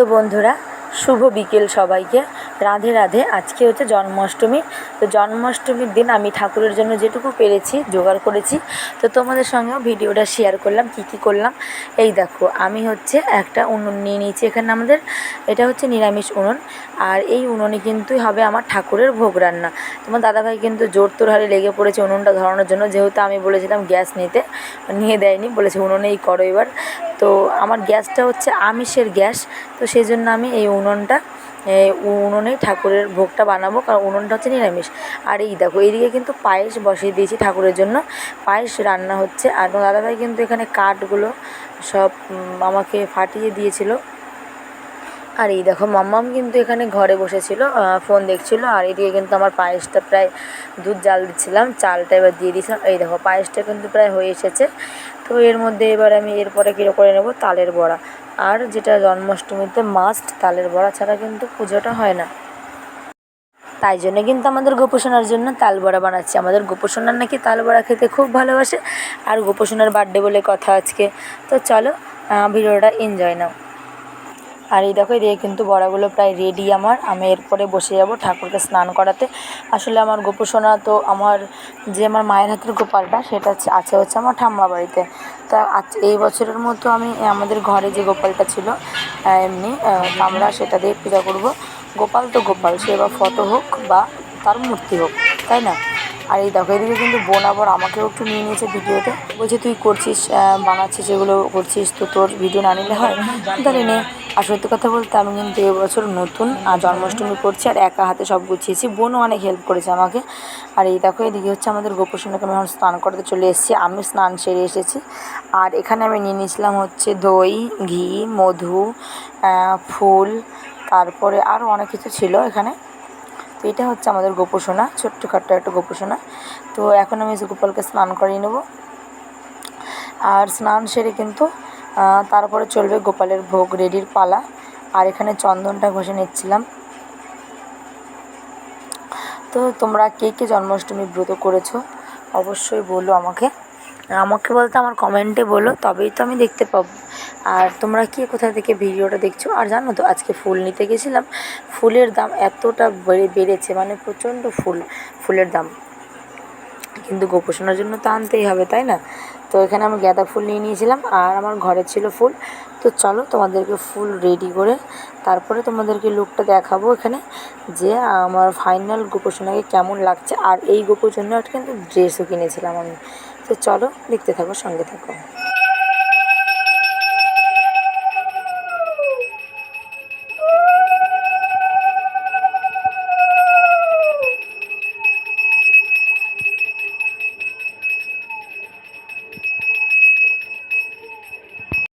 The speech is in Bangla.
তো বন্ধুরা, শুভ বিকেল সবাইকে। রাধে রাধে, আজকে হচ্ছে জন্মাষ্টমী। তো জন্মাষ্টমীর দিন আমি ঠাকুরের জন্য যেটুকু পেরেছি, জোগাড় করেছি। তো তোমাদের সঙ্গেও ভিডিওটা শেয়ার করলাম, কী কী করলাম। এই দেখো, আমি হচ্ছে একটা উনুন নিয়ে নিয়েছি এখানে আমাদের। এটা হচ্ছে নিরামিষ উনুন। আর এই উনুনে কিন্তু হবে আমার ঠাকুরের ভোগ রান্না। তোমার দাদাভাই কিন্তু জোর তোর হারে লেগে পড়েছে উনুনটা ধরানোর জন্য। যেহেতু আমি বলেছিলাম গ্যাস নিতে, নিয়ে দেয়নি, বলেছে উনুনেই করো এবার। তো আমার গ্যাসটা হচ্ছে আমিষের গ্যাস, তো সেই জন্য আমি এই উনুনটা উনুনেই ঠাকুরের ভোগটা বানাবো, কারণ উনুনটা হচ্ছে নিরামিষ। আর এই দেখো এইদিকে কিন্তু পায়েস বসিয়ে দিয়েছি ঠাকুরের জন্য। পায়েস রান্না হচ্ছে, আর দাদাভাই কিন্তু এখানে কাঠগুলো সব আমাকে ফাটিয়ে দিয়েছিল। আর এই দেখো মাম্মাম কিন্তু এখানে ঘরে বসেছিল ফোন দেখছিল, আর এদিকে কিন্তু আমার পায়েসটা প্রায় দুধ জাল দিচ্ছিলাম, চালটা এবার দিয়ে দিয়েছিলাম। এই দেখো পায়েসটা কিন্তু প্রায় হয়ে এসেছে। তো এর মধ্যে এবার আমি এরপরে কী করে নেব? তালের বড়া। আর যেটা জন্মাষ্টমীতে মাস্ট তালের বড়া ছাড়া কিন্তু পুজোটা হয় না। তাই জন্য কিন্তু আমাদের গোপোষণার জন্য তাল বড়া বানাচ্ছি। আমাদের গোপোষণার নাকি তাল বড়া খেতে খুব ভালোবাসে। আর গোপোষণার বার্থডে বলে কথা আজকে। তো চলো ভিডিওটা এনজয় নাও। আর এই দেখো এদিকে কিন্তু বড়াগুলো প্রায় রেডি আমার। আমি এরপরে বসে যাব ঠাকুরকে স্নান করাতে। আসলে আমার গোপোষণা তো আমার, যে আমার মায়ের হাতের গোপালটা, সেটা আছে হচ্ছে আমার ঠাম্মা বাড়িতে। তা এই বছরের মতো আমি, আমাদের ঘরে যে গোপালটা ছিল এমনি আমরা সেটা দিয়ে পূজা করব। গোপাল তো গোপাল, সে বা ফটো হোক বা তার মূর্তি হোক, তাই না? আর এই দেখো, এদিকে কিন্তু বোন আবার আমাকেও একটু নিয়ে নিয়েছে ভিডিওতে। বলছে, তুই করছিস বানাচ্ছিস, এগুলো করছিস, তো তোর ভিডিও না নিলে হয়? তাহলে নে। আর সত্যি কথা বলতে আমি কিন্তু এবছর নতুন, আর জন্মাষ্টমী করছি আর একা হাতে সব গুছিয়েছি। বোনও অনেক হেল্প করেছে আমাকে। আর এই দেখো, এদিকে হচ্ছে আমাদের গোপসোনাকে আমি এখন স্নান করতে চলে এসেছি। আমি স্নান সেরে এসেছি। আর এখানে আমি নিয়ে নিয়েছিলাম হচ্ছে দই, ঘি, মধু ফুল, তারপরে আরও অনেক কিছু ছিল এখানে। তো এটা হচ্ছে আমাদের গোপোষণা ছোট্টখাট্ট একটা গোপোষণা তো এখন আমি গোপালকে স্নান করিয়ে নেব। আর স্নান সেরে কিন্তু তারপরে চলবে গোপালের ভোগ রেডির পালা। আর এখানে চন্দনটা ঘষে নিচ্ছিলাম। তো তোমরা কে কে জন্মাষ্টমী ব্রত করেছ, অবশ্যই বলো আমাকে। আমাকে বলতে আমার কমেন্টে বলো, তবেই তো আমি দেখতে পাবো। আর তোমরা কি কোথা থেকে ভিডিওটা দেখছ? আর জানো তো, আজকে ফুল নিতে গেছিলাম। ফুলের দাম এতটা বেড়ে, বেড়েছে মানে প্রচণ্ড ফুল, ফুলের দাম। কিন্তু গোপোষণার জন্য তো আনতেই হবে, তাই না? তো এখানে আমি গাঁদা ফুল নিয়ে নিয়েছিলাম আর আমার ঘরে ছিল ফুল। তো চলো তোমাদেরকে ফুল রেডি করে তারপরে তোমাদেরকে লুকটা দেখাবো এখানে যে আমার ফাইনাল গোপোষণাকে কেমন লাগছে। আর এই গোপোষণার কিন্তু ড্রেসও কিনেছিলাম আমি। তো চলো দেখতে থাকো, সঙ্গে থাকো।